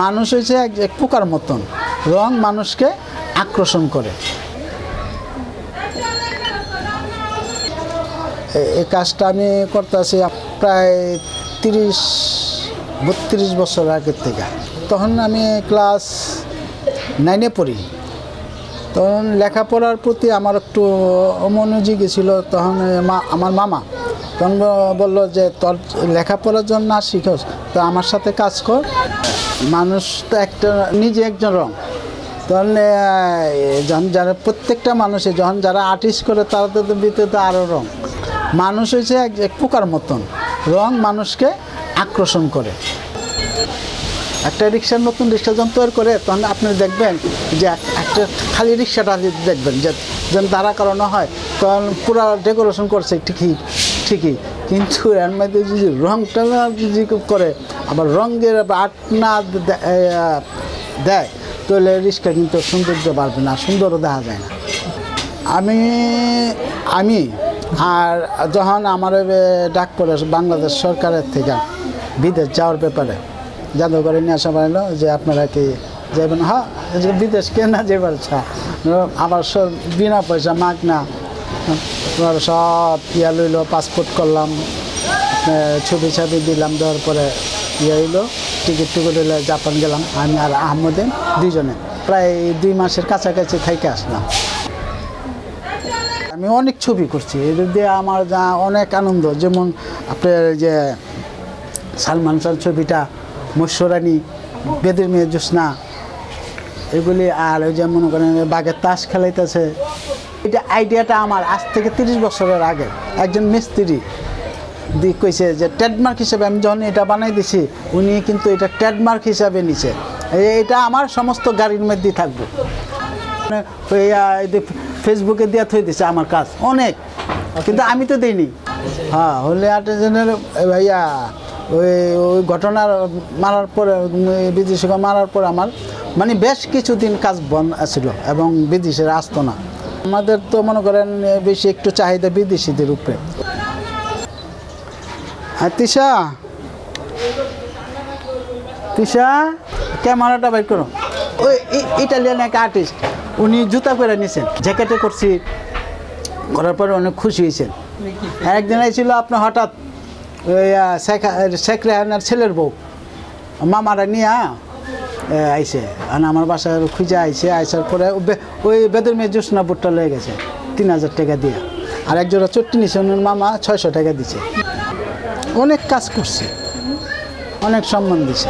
মানুষ হয়েছে এক এক পোকার মতন। রং মানুষকে আকর্ষণ করে। এই কাজটা আমি করতেছি প্রায় তিরিশ, বত্রিশ বছর আগের থেকে। তখন আমি ক্লাস নাইনে পড়ি। তখন লেখাপড়ার প্রতি আমার একটু অমনোযোগী ছিল। তখন মা আমার মামা তখন বলল যে, তোর লেখাপড়ার জন্য না শিখোস। তো আমার সাথে কাজ কর। মানুষ তো একটা, নিজে একজন রং। তখন যখন যারা, প্রত্যেকটা মানুষে যখন যারা আর্টিস্ট করে, তারা তো ভিতরে তো আরও রং। মানুষ হয়েছে এক এক পোকার মতন। রং মানুষকে আকর্ষণ করে। একটা রিক্সার নতুন রিক্সা যখন তৈরি করে, তখন আপনি দেখবেন যে একটা খালি রিক্সাটা দেখবেন যে যেন দাঁড়া করানো হয়, তখন পুরো ডেকোরেশন করছে ঠিকই ঠিকই। কিন্তু এর মধ্যে যদি রংটা যদি করে, আবার রঙের আট না দেয়, তাহলে রিক্সা কিন্তু সৌন্দর্য বাড়বে না, সুন্দরও দেখা যায় না। আমি আমি আর যখন আমার ডাক পড়ে বাংলাদেশ সরকারের থেকে, বিদেশ যাওয়ার ব্যাপারে জাদুঘরে নিয়ে আসা পারল যে আপনারা কি যাবেন হ্যাঁ বিদেশ কে না যে পারছা আবার বিনা পয়সা মাগ না তোমার সব ইয়া লইলো পাসপোর্ট করলাম ছবি ছবি দিলাম, দেওয়ার পরে ইয়ে হইল টিকিট টিকিট হইল, জাপান গেলাম, আমি আর আহমদিন দুইজনে। প্রায় দুই মাসের কাছাকাছি থেকে আসলাম। আমি অনেক ছবি করছি এদের দিয়ে আমার যা অনেক আনন্দ, যেমন আপনার যে সালমান খান ছবিটা, মৎস্যরানী বেদের মেয়ে জ্যোৎস্না, এগুলি আর ওই যে মনে করেন বাঘের তাস খেলাইতেছে এটা আইডিয়াটা আমার আজ থেকে তিরিশ বছরের আগে। একজন মিস্ত্রি দি কইছে যে ট্রেডমার্ক হিসেবে আমি যখন এটা বানাই দিছি উনি কিন্তু এটা ট্রেডমার্ক হিসাবে নিছে। এটা আমার সমস্ত গাড়ির মধ্যেই থাকবে। মানে ফেসবুকে দিয়ে থই দিছে আমার কাজ অনেক। কিন্তু আমি তো দিইনি। হ্যাঁ হলে আর্টিজেনের ভাইয়া ওই ওই ঘটনার মারার পরে উম, বিদেশি মারার পরে আমার মানে বেশ কিছুদিন কাজ বন্ধ ছিল এবং বিদেশের আসতো না। আমাদের তো মনে করেন বেশি একটু চাহিদা বিদেশিদের উপরে। আর তিশা? তিশা, ক্যামেরাটা বাইর করো। ওই ইটালিয়ান এক আর্টিস্ট, উনি জুতা করে নিয়েছেন জ্যাকেটে করছি। করার পরে অনেক খুশি হয়েছেন। একদিন ছিল আপনার হঠাৎ, ওই শেখ শেখ রেহানার ছেলের বউ, মামারা নিয়ে আইসে আর আমার বাসার খুঁজে আইসে আইসার পরে ওই বেদের মেয়ে জোসনা বুটটা লয়ে গেছে, তিন হাজার টাকা দিয়ে। আর একজোড়া চট্টি নিছে, ওনার মামা ছয়শো টাকা দিছে। অনেক কাজ করছে, অনেক সম্মান দিছে।